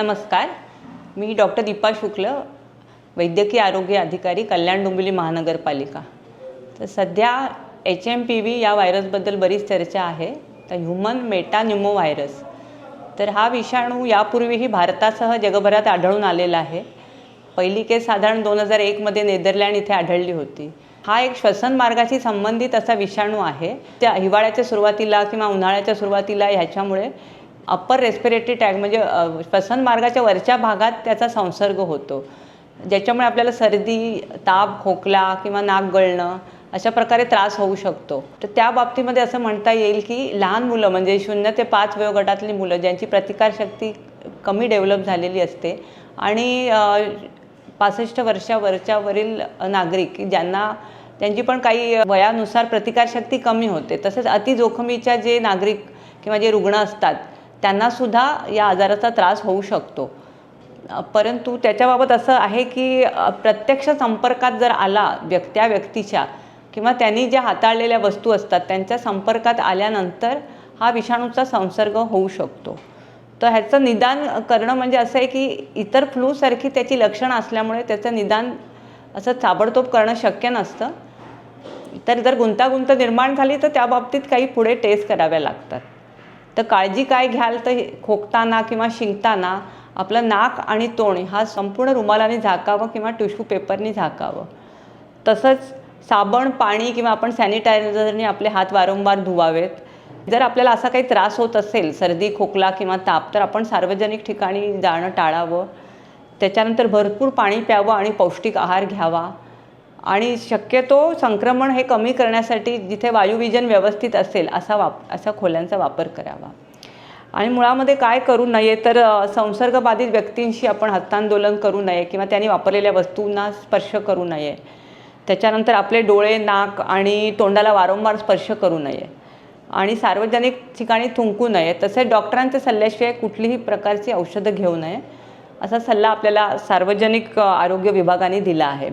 नमस्कार. मी डॉक्टर दीपा शुक्ल वैद्यकीय आरोग्य अधिकारी कल्याण डोंबिवली महानगरपालिका. तर सध्या एच एम पी व्ही या व्हायरसबद्दल बरीच चर्चा आहे. तर ह्युमन मेटान्युमो व्हायरस तर हा विषाणू यापूर्वीही भारतासह जगभरात आढळून आलेला आहे. पहिली केस साधारण दोन हजार एकमध्ये नेदरलँड इथे आढळली होती. हा एक श्वसन मार्गाशी संबंधित असा विषाणू आहे. त्या हिवाळ्याच्या सुरुवातीला किंवा उन्हाळ्याच्या सुरुवातीला ह्याच्यामुळे अप्पर रेस्पिरेटरी टॅग म्हणजे श्वसन मार्गाच्या वरच्या भागात त्याचा संसर्ग होतो. ज्याच्यामुळे आपल्याला सर्दी ताप खोकला किंवा नाक गळणं अशा प्रकारे त्रास होऊ शकतो. तर त्या बाबतीमध्ये असं म्हणता येईल की लहान मुलं म्हणजे शून्य ते पाच वयोगटातली मुलं ज्यांची प्रतिकारशक्ती कमी डेव्हलप झालेली असते आणि पासष्ट वर्षावरच्यावरील नागरिक ज्यांना त्यांची पण काही वयानुसार प्रतिकारशक्ती कमी होते तसेच अति जोखमीच्या जे नागरिक किंवा जे रुग्ण असतात त्यांनासुद्धा या आजाराचा त्रास होऊ शकतो. परंतु त्याच्याबाबत असं आहे की प्रत्यक्ष संपर्कात जर आला व्यक् त्या व्यक्तीच्या किंवा त्यांनी ज्या हाताळलेल्या वस्तू असतात त्यांच्या संपर्कात आल्यानंतर हा विषाणूचा संसर्ग होऊ शकतो. तर ह्याचं निदान करणं म्हणजे असं आहे की इतर फ्लूसारखी त्याची लक्षणं असल्यामुळे त्याचं निदान असं ताबडतोब करणं शक्य नसतं. तर जर गुंतागुंत निर्माण झाली तर त्या बाबतीत काही पुढे टेस्ट कराव्या लागतात. तर काळजी काय घ्याल तर हे खोकताना किंवा शिंकताना आपलं नाक आणि तोंड हा संपूर्ण रुमालाने झाकावं किंवा टिश्यू पेपरने झाकावं. तसंच साबण पाणी किंवा आपण सॅनिटायझरने आपले हात वारंवार धुवावेत. जर आपल्याला असा काही त्रास होत असेल सर्दी खोकला किंवा ताप तर आपण सार्वजनिक ठिकाणी जाणं टाळावं. त्याच्यानंतर भरपूर पाणी प्यावं आणि पौष्टिक आहार घ्यावा. आणि शक्यतो संक्रमण हे कमी करण्यासाठी जिथे वायुविजन व्यवस्थित असेल असा वाप असा खोल्यांचा वापर करावा. आणि मुळामध्ये काय करू नये तर संसर्गबाधित व्यक्तींशी आपण हस्तांदोलन करू नये किंवा त्यांनी वापरलेल्या वस्तूंना स्पर्श करू नये. त्याच्यानंतर आपले डोळे नाक आणि तोंडाला वारंवार स्पर्श करू नये. आणि सार्वजनिक ठिकाणी थुंकू नये. तसेच डॉक्टरांच्या सल्ल्याशिवाय कुठलीही प्रकारची औषधं घेऊ नये असा सल्ला आपल्याला सार्वजनिक आरोग्य विभागाने दिला आहे.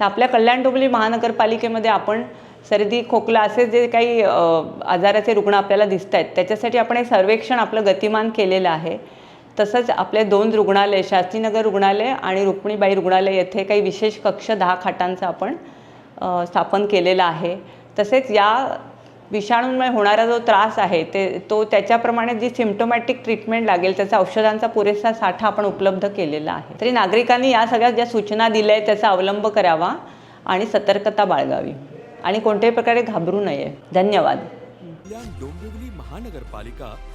तर आपल्या कल्याण डोंबिवली महानगरपालिकेमध्ये आपण सर्दी खोकला असे जे काही आजाराचे रुग्ण आपल्याला दिसत आहेत त्याच्यासाठी आपण हे सर्वेक्षण आपलं गतिमान केलेलं आहे. तसंच आपले दोन रुग्णालय शास्त्रीनगर रुग्णालय आणि रुक्मिणीबाई रुग्णालय येथे काही विशेष कक्ष दहा खाटांचं आपण स्थापन केलेलं आहे. तसेच या विषाणूंमुळे होणारा जो त्रास आहे ते तो त्याच्याप्रमाणे जी सिम्टोमॅटिक ट्रीटमेंट लागेल त्याचा औषधांचा पुरेसा साठा आपण उपलब्ध केलेला आहे. तरी नागरिकांनी या सगळ्या ज्या सूचना दिल्या आहेत त्याचा अवलंब करावा आणि सतर्कता बाळगावी. आणि कोणत्याही प्रकारे घाबरू नये. धन्यवाद. डोंबिवली महानगरपालिका